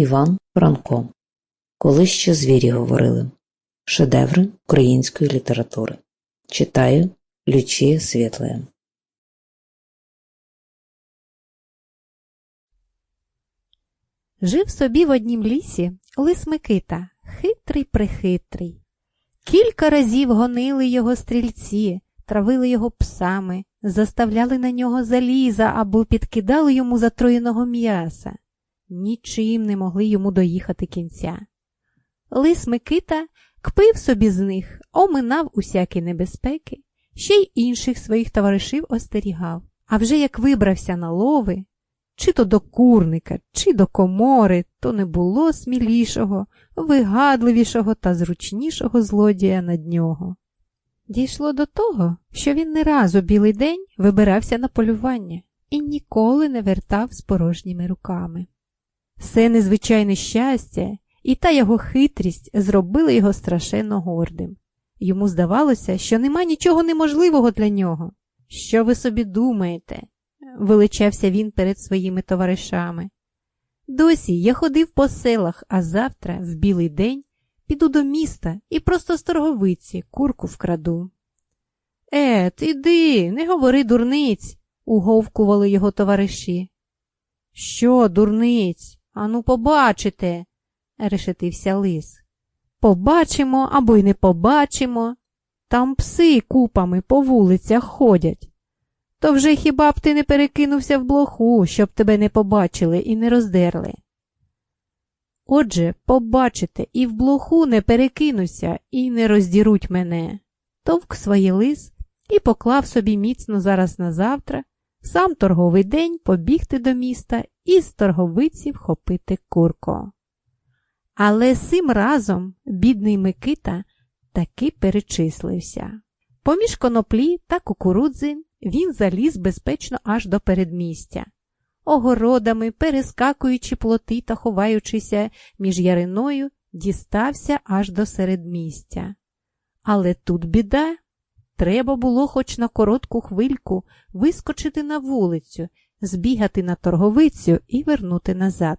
Іван Франко. Коли ще звірі говорили. Шедеври української літератури. Читаю Лючія Світлая. Жив собі в однім лісі лис Микита, хитрий прихитрий. Кілька разів гонили його стрільці, травили його псами, заставляли на нього заліза або підкидали йому затроєного м'яса. Нічим не могли йому доїхати кінця. Лис Микита кпив собі з них, оминав усякі небезпеки, ще й інших своїх товаришів остерігав. А вже як вибрався на лови, чи то до курника, чи до комори, то не було смілішого, вигадливішого та зручнішого злодія над нього. Дійшло до того, що він не раз у білий день вибирався на полювання і ніколи не вертав з порожніми руками. Все незвичайне щастя і та його хитрість зробили його страшенно гордим. Йому здавалося, що нема нічого неможливого для нього. Що ви собі думаєте? величався він перед своїми товаришами. Досі я ходив по селах, а завтра, в білий день, піду до міста і просто з торговиці курку вкраду. Е, ти йди, не говори дурниць, уговкували його товариші. Що, дурниць? Ану, побачите, решетився лис. Побачимо або й не побачимо. Там пси купами по вулицях ходять. То вже хіба б ти не перекинувся в блоху, щоб тебе не побачили і не роздерли? Отже, побачите, і в блоху не перекинуся, і не роздіруть мене. Товк своє лис і поклав собі міцно зараз на завтра, сам торговий день побігти до міста і з торговиці вхопити курко. Але сим разом бідний Микита таки перечислився. Поміж коноплі та кукурудзи він заліз безпечно аж до передмістя. Огородами, перескакуючи плоти та ховаючися між яриною, дістався аж до середмістя. Але тут біда. Треба було хоч на коротку хвильку вискочити на вулицю, збігати на торговицю і вернути назад.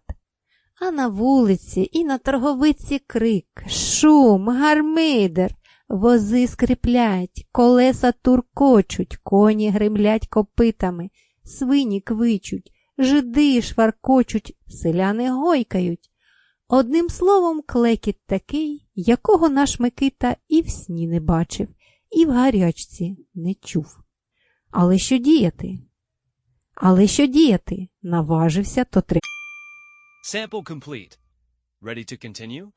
А на вулиці і на торговиці крик, шум, гармидер. Вози скриплять, колеса туркочуть, коні гримлять копитами, свині квичуть, жиди шваркочуть, селяни гойкають. Одним словом, клекіт такий, якого наш Микита і в сні не бачив, і в гарячці не чув. Але що діяти? Але що діяти? Наважився, то три. Sample complete. Ready to continue?